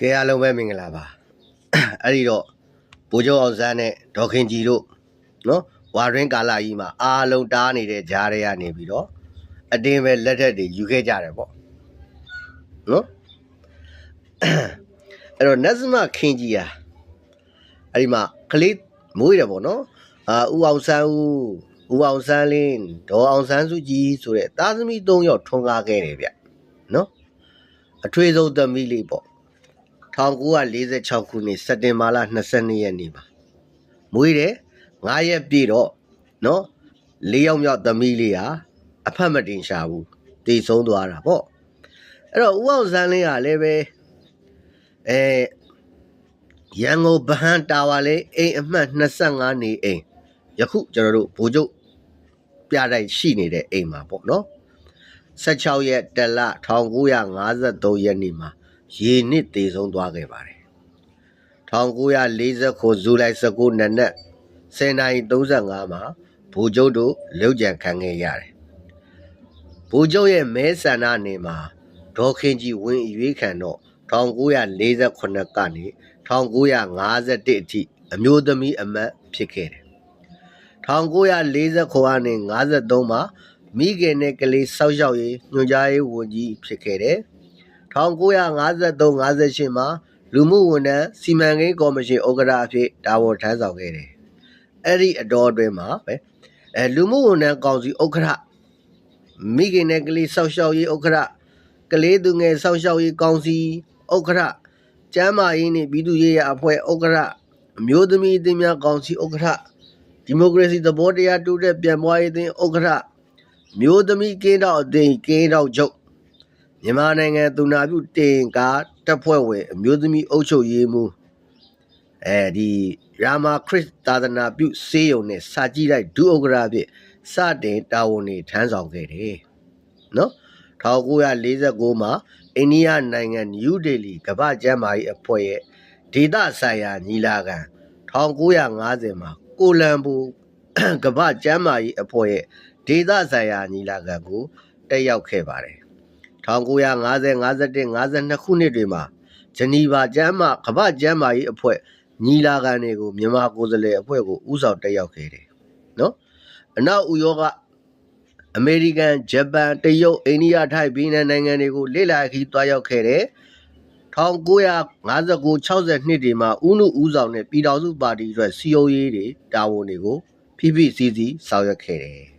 ကဲအားလုံးပဲမင်္ဂလာပါအဲ့ဒီတော့ဘိုးကျော်အောင်ဆန်းနဲ့ဒေါက်ခင်ကြီးတို့နော်ဝါရင်းကာလာကြီးမှာအားလုံးတားနေတဲ့ဂျားတွေကနေပြီးတော့အတင်းပဲလက်ထက်တွေယူခဲ့ကြတယ်ပေါ့နော်အဲ့တော့နတ်စမခင်ကြီးอ่ะအဲ့ဒီမှာကလေးမွေးတယ်ပေါ့နော်အာဦးအောင်ဆန်းဦးဦးအောင်ဆန်းလင်းဒေါ်အောင်ဆန်းစုကြည်ဆိုတဲ့သားသမီး၃ယောက်ထွန်းကားခဲ့တယ်ဗျနော်အထွေဆုံးသမီးလေးပေါ့ 1946ခုနှစ်စက်တင်ဘာလ22ရက်နေ့မှာမွေးတယ်9ရက်ပြည့်တော့နော်၄ယောက်မြောက်သမီးလေးဟာအဖက်မတင်ရှာဘူးတည်ဆုံးသွားတာပေါ့အဲ့တော့ဦးအောင်စန်းလင်းကလည်းပဲအဲရန်ကုန်ဗဟန်းတာဝါလေးအိမ်အမှတ်25နေအိမ်ယခုကျွန်တော်တို့ဘိုးကျုပ်ပြတိုက်ရှိနေတဲ့အိမ်မှာပေါ့နော်16ရက်တလ1953ရက်နေ့မှာ ရေနစ်တေဆုံးသွားခဲ့ပါတယ်1940ခုဇူလိုင်19နနက်10:35မှာဘူကျုပ်တို့လုံကြံခံခဲ့ရတယ်ဘူကျုပ်ရဲ့မဲဆန္ဒနေမှာဒေါ်ခင်ကြီးဝင်အရွေးခံတော့1948ကနေ1951အထိအမျိုးသမီးအမတ်ဖြစ်ခဲ့တယ်1940ခုကနေ53မှာမိခင်နဲ့ကလေးစောက်ရှောက်ရေးညွှန်ကြားရေးဝန်ကြီးဖြစ်ခဲ့တယ် 1953-58မှာ လူမှုဝန်ထမ်းစီမံကိန်းကော်မရှင်ဥက္ကဋ္ဌအဖြစ်တာဝန်ထမ်းဆောင်ခဲ့တယ်။အဲ့ဒီအတော်အတွင်းမှာပဲအဲလူမှုဝန်ထမ်းကောင်စီဥက္ကဋ္ဌမိခင်နဲ့ကလေးစောက်ရှောက်ရေးဥက္ကဋ္ဌကလေးသူငယ်စောက်ရှောက်ရေးကောင်စီဥက္ကဋ္ဌကျမ်းမာရေးနှင့်ပြည်သူ့ရေးရာအဖွဲ့ဥက္ကဋ္ဌအမျိုးသမီးအသင်းများကောင်စီဥက္ကဋ္ဌဒီမိုကရေစီသဘောတရားတိုးတက်ပြန်ပွားရေးအသင်းဥက္ကဋ္ဌမျိုးသမီးကင်းတော့အသင်းကင်းတော့ချုပ် မြန်မာနိုင်ငံသူနာပြုတင်ကားတပ်ဖွဲ့ဝင်အမျိုးသမီးအုပ်ချုပ်ရေးမှူးအဲဒီရာမာခရစ်သာသနာပြုစေယုံနဲ့စာကြည့်လိုက်ဒုဥက္ကရာဖြင့်စတင်တာဝန်တွေထမ်းဆောင်ခဲ့တယ်နော်1949မှာအိန္ဒိယနိုင်ငံနယူးဒေလီကမ္ဘာ့ကျန်းမာရေးအဖွဲ့ရဲ့ဒေသဆိုင်ရာညီလာခံ1950မှာကိုလံဘူကမ္ဘာ့ကျန်းမာရေးအဖွဲ့ရဲ့ဒေသဆိုင်ရာညီလာခံကိုတက်ရောက်ခဲ့ပါတယ် 1950 51 52ခုနှစ်တွေမှာဂျနီဗာကျမ်းမာကမ္ဘာ့ကျမ်းမာရေးအဖွဲ့ညီလာခံတွေကိုမြန်မာကိုယ်စားလှယ်အဖွဲ့ကိုဥဆောင်တက်ရောက်ခဲ့တယ်နော်အနောက်ဥရောကအမေရိကန်ဂျပန်တရုတ်အိန္ဒိယထိုင်းဗီယက်နမ်နိုင်ငံတွေကိုလေ့လာခီးတွားရောက်ခဲ့တယ်1959 60နှစ်တွေမှာဥနုဦးဆောင်တဲ့ပြည်တော်စုပါတီအတွက်စီယိုရေးတွေတာဝန်တွေကိုဖိဖိစီးစီးဆောင်ရွက်ခဲ့တယ်